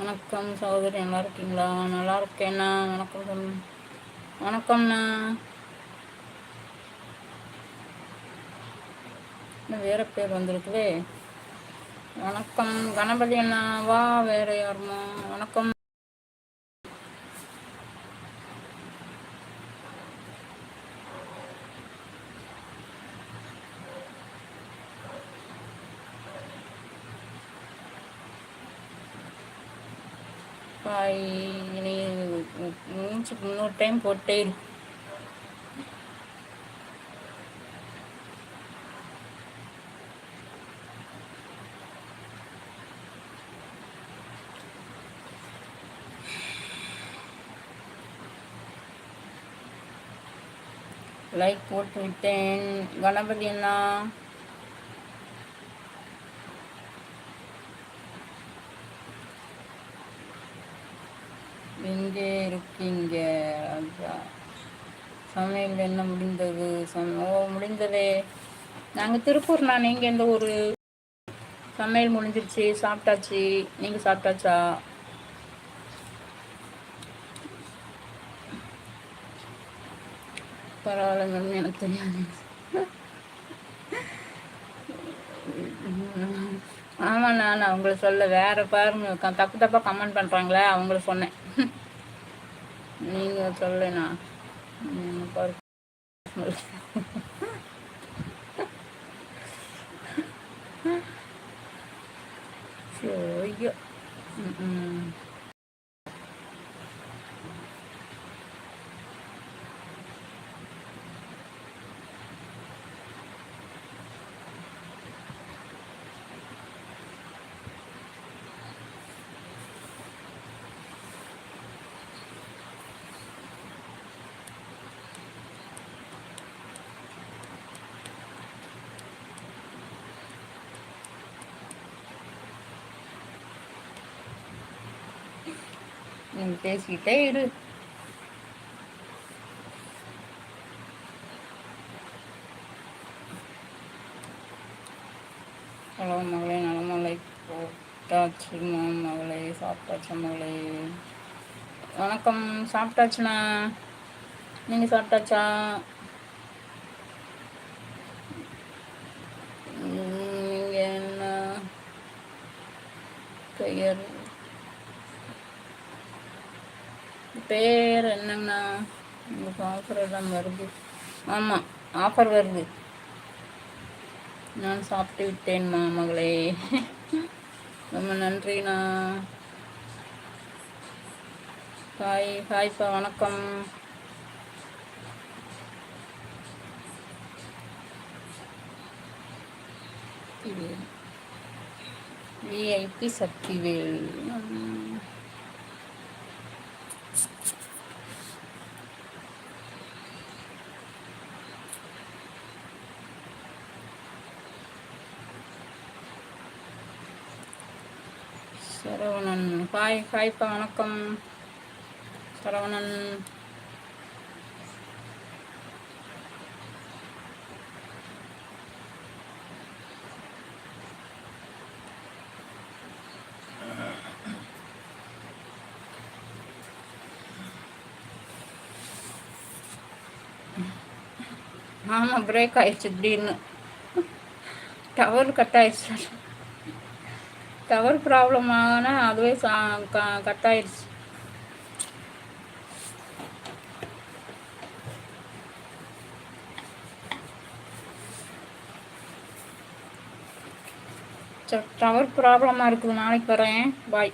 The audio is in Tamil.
வணக்கம் சகோதரி நல்லா இருக்கீங்களா? நல்லா இருக்கேண்ணா வணக்கம் வணக்கம்ண்ணா. இன்னும் வேற பேர் வந்திருக்குவே. வணக்கம். கணபதி அண்ணாவா வேற யாருமா? வணக்கம். இனி முன்னூறு டைம் போட்டே லைக் போட்டு விட்டேன். கணபதி அண்ணா. எங்கே இருக்கீங்க? ராஜா சமையல் என்ன முடிந்தது? ஓ முடிந்ததே. நாங்கள் திருப்பூர்ண்ணா நீங்கள் எந்த ஒரு சமையல் முடிஞ்சிருச்சு. சாப்பிட்டாச்சு. நீங்கள் சாப்பிட்டாச்சா? பரவாயில்ல மேம் எனக்கு தெரியாது. ஆமாண்ணா நான் அவங்கள சொல்ல வேற பாருங்க தப்பு தப்பாக கமெண்ட் பண்ணுறாங்களே அவங்கள சொன்னேன். நீங்கள் சொல்லுண்ணா. ஐயோ. ஐயோ ம். நீ பேசிக்கிட்டே இரு. ஹலோ மகளே நலமலை போட்டாச்சு மகளே சாப்பிட்டாச்சு மகளே? வணக்கம். சாப்பிட்டாச்சுண்ணா. நீங்கள் சாப்பிட்டாச்சா? நீங்கள் என்ன? பெயர் பேர் என்னங்கண்ணா? உங்களுக்கு ஆஃபர் எல்லாம் வருது. ஆமாம் ஆஃபர் வருது. நான் சாப்பிட்டு விட்டேன் மகளே. ரொம்ப நன்றிண்ணா. ஹாய் ஹாய்ப்பா வணக்கம். விஐபி சக்திவேல் சரவணன் ஹாய் ஹாய்ப்பா வணக்கம் சரவணன் ஆமாம் பிரேக் ஆயிடுச்சு திடீர்னு டவர் கட் ஆயிடுச்சு டவர் ப்ராப்ளம் ஆனால் அதுவே கட் ஆயிடுச்சு டவர் ப்ராப்ளமாக இருக்குது. நாளைக்கு வரேன். பாய்